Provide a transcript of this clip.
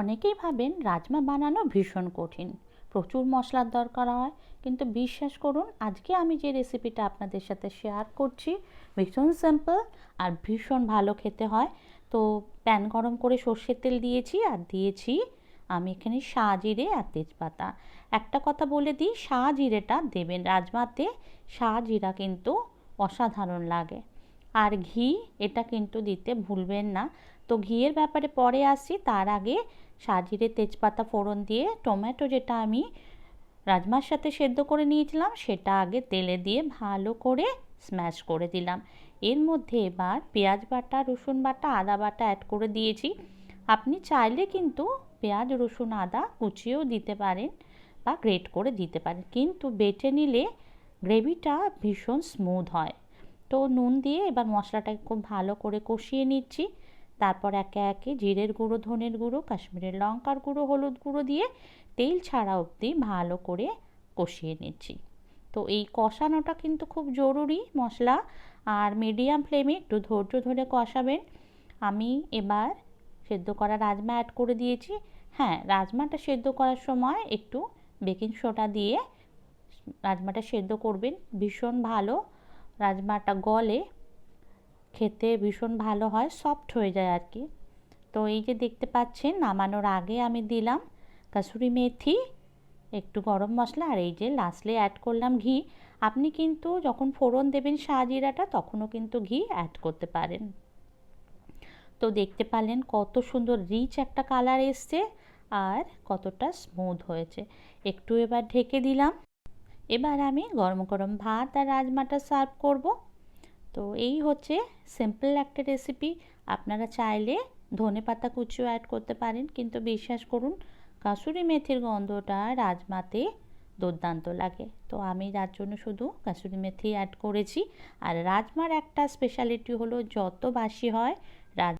অনেকেই ভাবেন রাজমা বানানো ভীষণ কঠিন। প্রচুর মশলার দরকার হয়। কিন্তু বিশ্বাস করুন, আজকে আমি যে রেসিপিটা আপনাদের সাথে শেয়ার করছি, ভীষণ সিম্পল আর ভীষণ ভালো খেতে হয়। তো প্যান গরম করে সর্ষের তেল দিয়েছি আর দিয়েছি আমি এখানে জিরে আর তেজপাতা। একটা কথা বলে দিই জিরেটা দেবেন রাজমাতে জিরা কিন্তু অসাধারণ লাগে। আর ঘি, এটা কিন্তু দিতে ভুলবেন না। তো ঘিয়ের ব্যাপারে পরে আসছি, তার আগে সাজিরে তেজপাতা ফোড়ন দিয়ে টমেটো যেটা আমি রাজমার সাথে সেদ্ধ করে নিয়েছিলাম, সেটা আগে তেলে দিয়ে ভালো করে স্ম্যাশ করে দিলাম। এর মধ্যে এবার পেঁয়াজ বাটা, রসুন বাটা, আদা বাটা অ্যাড করে দিয়েছি। আপনি চাইলে কিন্তু পেঁয়াজ, রসুন, আদা কুচিয়েও দিতে পারেন বা গ্রেট করে দিতে পারেন। কিন্তু বেটে নিলে গ্রেভিটা ভীষণ স্মুথ হয়। তো নুন দিয়ে এবার মশলাটাকে খুব ভালো করে কষিয়ে নিচ্ছি। তারপর একে একে জিরের গুঁড়ো, ধনের গুঁড়ো, কাশ্মীরের লঙ্কার গুঁড়ো, হলুদ গুঁড়ো দিয়ে তেল ছাড়া অবধি ভালো করে কষিয়ে নিচ্ছি। তো এই কষানোটা কিন্তু খুব জরুরি মশলা আর মিডিয়াম ফ্লেমে একটু ধৈর্য ধরে কষাবেন। আমি এবার সেদ্ধ করা রাজমা অ্যাড করে দিয়েছি। হ্যাঁ রাজমাটা সেদ্ধ করার সময় একটু বেকিং সোডা দিয়ে রাজমাটা সেদ্ধ করবেন। ভীষণ ভালো রাজমাটা গলে খেতে ভীষণ ভালো হয় সফট হয়ে যায় আর কি তো এই যে দেখতে পাচ্ছেন, নামানোর আগে আমি দিলাম কাসুরি মেথি, একটু গরম মশলা আর এই যে লাস্টলে অ্যাড করলাম ঘি। আপনি কিন্তু যখন ফোড়ন দেবেন শাহজিরাটা তখনও কিন্তু ঘি অ্যাড করতে পারেন। তো দেখতে পারলেন কত সুন্দর রিচ একটা কালার এসছে আর কতটা স্মুথ হয়েছে। একটু এবার ঢেকে দিলাম। এবার আমি গরম গরম ভাত আর রাজমাটা সার্ভ করব। তো এই হচ্ছে সিম্পল একটা রেসিপি আপনারা চাইলে ধনে পাতা কুচিও অ্যাড করতে পারেন, কিন্তু বিশ্বাস করুন, কাসুরি মেথির গন্ধটা রাজমাতে দুর্দান্ত লাগে। তো আমি যার জন্য শুধু কাসুরি মেথি অ্যাড করেছি। আর রাজমার একটা স্পেশালিটি হলো, যত বাসি হয়, রাজ